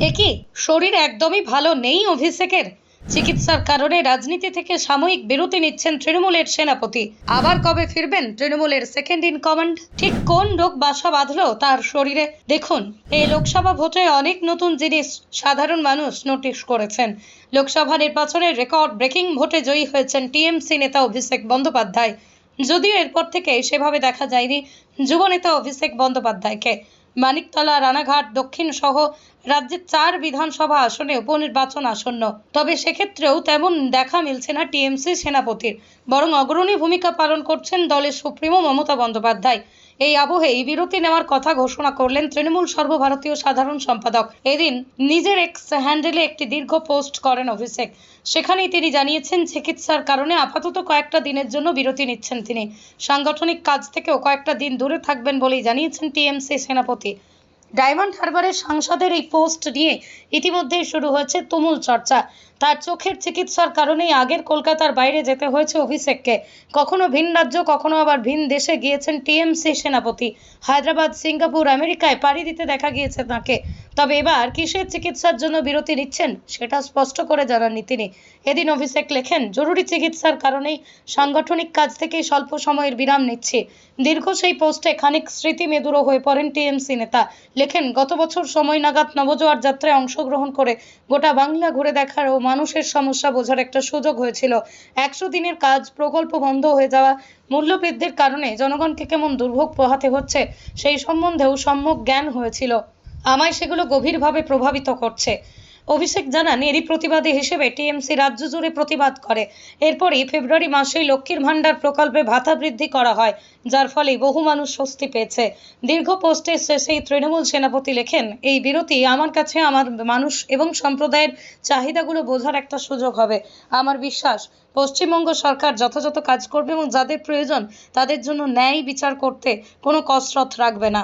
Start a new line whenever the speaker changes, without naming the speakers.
একই শরীর একদমই ভালো নেই অভিষেকের? চিকিৎসার কারণে রাজনীতি থেকে সাময়িক বিরতি নিচ্ছেন তৃণমূলের সেনাপতি। আবার কবে ফিরবেন তৃণমূলের সেকেন্ড ইন কমান্ড ঠিক কোন রোগ বাসা বাঁধলো তার শরীরে? দেখুন, এই লোকসভা ভোটে অনেক নতুন জিনিস সাধারণ মানুষ নোটিশ করেছেন। লোকসভা নির্বাচনের রেকর্ড ব্রেকিং ভোটে জয়ী হয়েছেন টিএমসি নেতা অভিষেক বন্দ্যোপাধ্যায়। যদিও এরপর থেকে সেভাবে দেখা যায়নি যুবনেতা অভিষেক বন্দ্যোপাধ্যায়কে। মানিকতলা রানাঘাট দক্ষিণ সহ রাজ্যের চার বিধানসভা আসনে উপনির্বাচন আসন্ন। তবে সেক্ষেত্রেও তেমন দেখা মিলছে না টিএমসি সেনাপতির। বরং অগ্রণী ভূমিকা পালন করছেন দলের সুপ্রিমো মমতা বন্দ্যোপাধ্যায়। এই আবহেই বিরতি নেওয়ার কথা ঘোষণা করলেন তৃণমূল সর্বভারতীয় সাধারণ সম্পাদক। এদিন নিজের এক্স হ্যান্ডেলে একটি দীর্ঘ পোস্ট করেন অভিষেক। সেখানেই তিনি জানিয়েছেন, চিকিৎসার কারণে আপাতত কয়েকটা দিনের জন্য বিরতি নিচ্ছেন তিনি। সাংগঠনিক কাজ থেকেও কয়েকটা দিন দূরে থাকবেন বলেই জানিয়েছেন টিএমসি সেনাপতি। ডায়মন্ড হারবারের সাংসদের এই পোস্ট নিয়ে ইতিমধ্যেই শুরু হয়েছে তুমুল চর্চা। তার চোখের চিকিৎসার কারণেই আগের কলকাতার বাইরে যেতে হয়েছে অভিষেককে। কখনো ভিন রাজ্য, কখনো আবার ভিন দেশে গিয়েছেন টিএমসি সেনাপতি। হায়দ্রাবাদ, সিঙ্গাপুর, আমেরিকায় পাড়ি দিতে দেখা গিয়েছে তাকে। তবে এবার কিসের চিকিৎসার জন্য বিরতি নিচ্ছেন সেটা স্পষ্ট করে জানাননি তিনি। এদিন অভিষেক লেখেন, জরুরি চিকিৎসার কারণেই সাংগঠনিক কাজ থেকেই স্বল্প সময়ের বিরাম নিচ্ছি। দীর্ঘ সেই পোস্টে খানিক স্মৃতি মেদুরো হয়ে পড়েন টিএমসি নেতা। লেখেন গত বছর সময় নাগাদ নবজোয়ার যাত্রায় অংশগ্রহণ করে গোটা বাংলা ঘুরে দেখার ও মানুষের সমস্যা বোঝার একটা সুযোগ হয়েছিল। একশো দিনের কাজ, প্রকল্প বন্ধ হয়ে যাওয়া মূল্যবৃদ্ধির কারণে জনগণকে কেমন দুর্ভোগ পোহাতে হচ্ছে, সেই সম্বন্ধেও সম্যক জ্ঞান হয়েছিল। আমায় সেগুলো গভীরভাবে প্রভাবিত করছে। অভিষেক জানান, এরই প্রতিবাদী হিসেবে টিএমসি রাজ্য জুড়ে প্রতিবাদ করে। এরপরই ফেব্রুয়ারি মাসেই লক্ষ্মীর ভাণ্ডার প্রকল্পে ভাতা বৃদ্ধি করা হয়, যার ফলে বহু মানুষ স্বস্তি পেয়েছে। দীর্ঘ পোস্টের শেষেই তৃণমূল সেনাপতি লেখেন, এই বিরতি আমার কাছে, আমার মানুষ এবং সম্প্রদায়ের চাহিদাগুলো বোঝার একটা সুযোগ হবে। আমার বিশ্বাস, পশ্চিমবঙ্গ সরকার যথাযথ কাজ করবে এবং যাদের প্রয়োজন তাদের জন্য ন্যায় বিচার করতে কোনো কসরত রাখবে না।